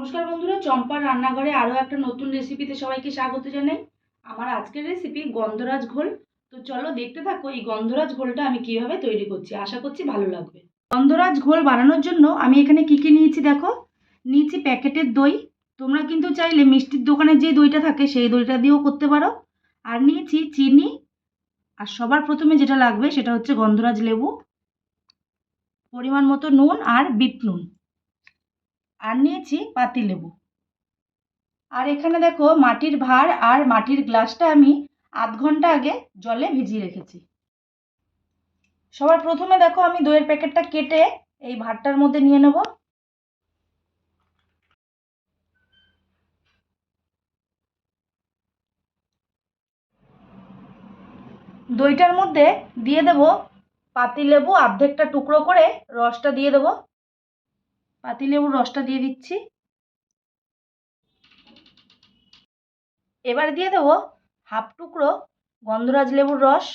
নমস্কার বন্ধুরা, চম্পার রান্নাঘরে আরও একটা নতুন রেসিপিতে সবাইকে স্বাগত জানাই। আমার আজকের রেসিপি গন্ধরাজ ঘোল। তো চলো দেখতে থাকো এই গন্ধরাজ ঘোলটা আমি কীভাবে তৈরি করছি। আশা করছি ভালো লাগবে। গন্ধরাজ ঘোল বানানোর জন্য আমি এখানে কী কী নিয়েছি দেখো? নিয়েছি প্যাকেটের দই। তোমরা কিন্তু চাইলে মিষ্টির দোকানে যে দইটা থাকে সেই দইটা দিয়েও করতে পারো। আর নিয়েছি চিনি। আর সবার প্রথমে যেটা লাগবে সেটা হচ্ছে গন্ধরাজ লেবু। পরিমাণ মতো নুন আর বিট নুন। আর নিয়েছি পাতিলেবু আর এখানে দেখো মাটির ভাঁড় আর মাটির গ্লাসটা আমি আধ ঘণ্টা আগে জলে ভিজিয়ে রেখেছি। সবার প্রথমে দেখো আমি দইয়ের প্যাকেটটা কেটে এই ভাঁড়টার মধ্যে নিয়ে নেব। দইটার মধ্যে দিয়ে দেব পাতিলেবু অর্ধেকটা টুকরো করে রসটা দিয়ে দেবো। পাতিলেবুর রসটা দিয়ে দিচ্ছি। এবার দিয়ে দেবো হাফ টুকরো গন্ধরাজ লেবুর রস।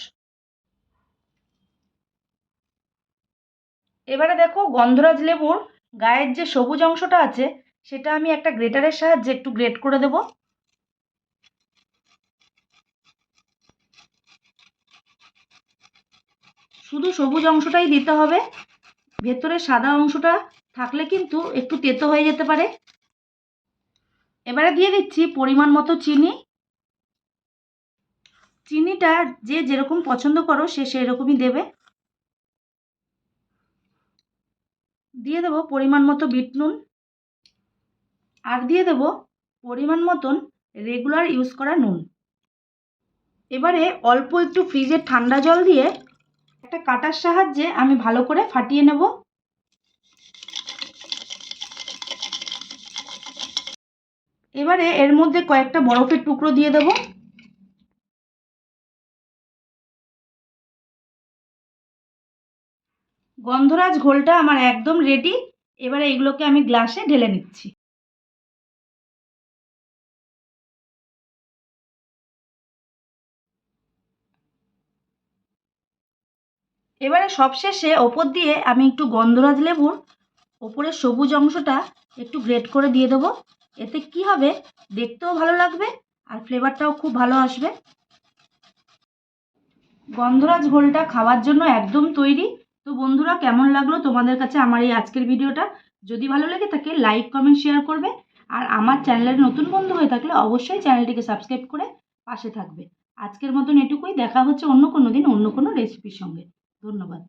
এবারে দেখো গন্ধরাজ লেবুর গায়ের যে সবুজ অংশটা আছে, সেটা আমি একটা গ্রেটারের সাহায্যে একটু গ্রেট করে দেব। শুধু সবুজ অংশটাই দিতে হবে ভেতরে সাদা অংশটা থাকলে কিন্তু একটু তেতো হয়ে যেতে পারে। এবারে দিয়ে দিচ্ছি পরিমাণ মতো চিনি। চিনিটা যে যেরকম পছন্দ করো, সে সেরকমই দেবে। দিয়ে দেবো পরিমাণ মতো বিট নুন। আর দিয়ে দেব পরিমাণ মতন রেগুলার ইউজ করা নুন। এবারে অল্প একটু ফ্রিজের ঠান্ডা জল দিয়ে একটা কাটার সাহায্যে আমি ভালো করে ফাটিয়ে নেব। এবারে এর মধ্যে কয়েকটা বরফের টুকরো দিয়ে দেব। গন্ধরাজ ঘোলটা আমার একদম রেডি এবারে এগুলোকে আমি গ্লাসে ঢেলে নিচ্ছি। এবারে সবশেষে ওপর দিয়ে আমি একটু গন্ধরাজ লেবুর ওপরের সবুজ অংশটা একটু গ্রেট করে দিয়ে দেবো। এতে কি হবে? দেখতেও ভালো লাগবে আর ফ্লেভারটাও খুব ভালো আসবে। গন্ধরাজ ঘোলটা খাওয়ার জন্য একদম তৈরি। তো বন্ধুরা, কেমন লাগল তোমাদের কাছে আমার এই আজকের ভিডিওটা? যদি ভালো লেগে থাকে লাইক কমেন্ট শেয়ার করবে। আর আমার চ্যানেলের নতুন বন্ধু হয়ে থাকলে অবশ্যই চ্যানেলটিকে সাবস্ক্রাইব করে পাশে থাকবে। আজকের মতন এটুকুই। দেখা হচ্ছে অন্য কোনো দিন অন্য কোনো রেসিপির সঙ্গে। ধন্যবাদ।